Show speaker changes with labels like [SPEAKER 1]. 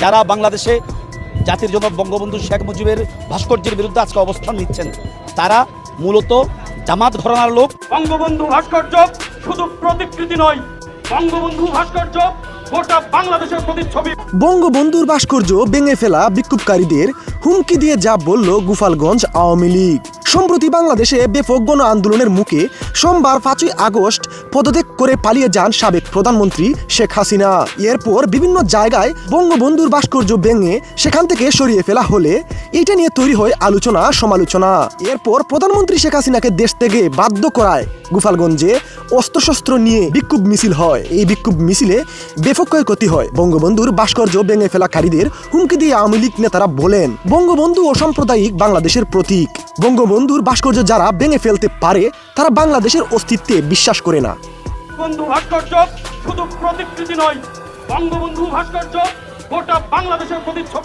[SPEAKER 1] যারা বাংলাদেশে জাতির জনক বঙ্গবন্ধু শেখ মুজিবের ভাস্কর্যের বিরুদ্ধে আজকে অবস্থান নিচ্ছেন তারা মূলত জামাত ঘরানার লোক।
[SPEAKER 2] বঙ্গবন্ধু ভাস্কর্য শুধু প্রতিকৃতি নয় বঙ্গবন্ধু ভাস্কর্য বাংলাদেশের
[SPEAKER 3] বঙ্গবন্ধুর ভাস্কর্য ভেঙে ফেলা বিক্ষোভকারীদের হুমকি দিয়ে যা বলল গোপালগঞ্জ আওয়ামী লীগ। সম্প্রতি বাংলাদেশে ব্যাপক গণ আন্দোলনের মুখে সোমবার পাঁচই আগস্ট পদত্যাগ করে পালিয়ে যান সাবেক প্রধানমন্ত্রী শেখ হাসিনা। এরপর বিভিন্ন জায়গায় বঙ্গবন্ধুর ভাস্কর্য ভেঙে সেখান থেকে সরিয়ে ফেলা হলে এটা নিয়ে তৈরি হয় আলোচনা সমালোচনা এরপর প্রধানমন্ত্রী শেখ হাসিনাকে দেশ থেকে বাধ্য করায়। গোপালগঞ্জে অস্ত্রশস্ত্র নিয়ে বিক্ষোভ মিছিল হয়। এই বিক্ষোভ মিছিলে ব্যাপক ক্ষতি হয়। বঙ্গবন্ধুর ভাস্কর্য ভেঙে ফেলাকারীদের হুমকি দিয়ে আওয়ামী লীগ নেতারা বলেন, বঙ্গবন্ধু ও সাম্প্রদায়িক বাংলাদেশের প্রতীক। বঙ্গবন্ধুর ভাস্কর্য যারা ভেঙে ফেলতে পারে, তারা বাংলাদেশের অস্তিত্বে বিশ্বাস করে না।
[SPEAKER 2] বঙ্গবন্ধু ভাস্কর্য শুধু প্রতিকৃতি নয়, বঙ্গবন্ধু ভাস্কর্য গোটা বাংলাদেশের প্রতিচ্ছবি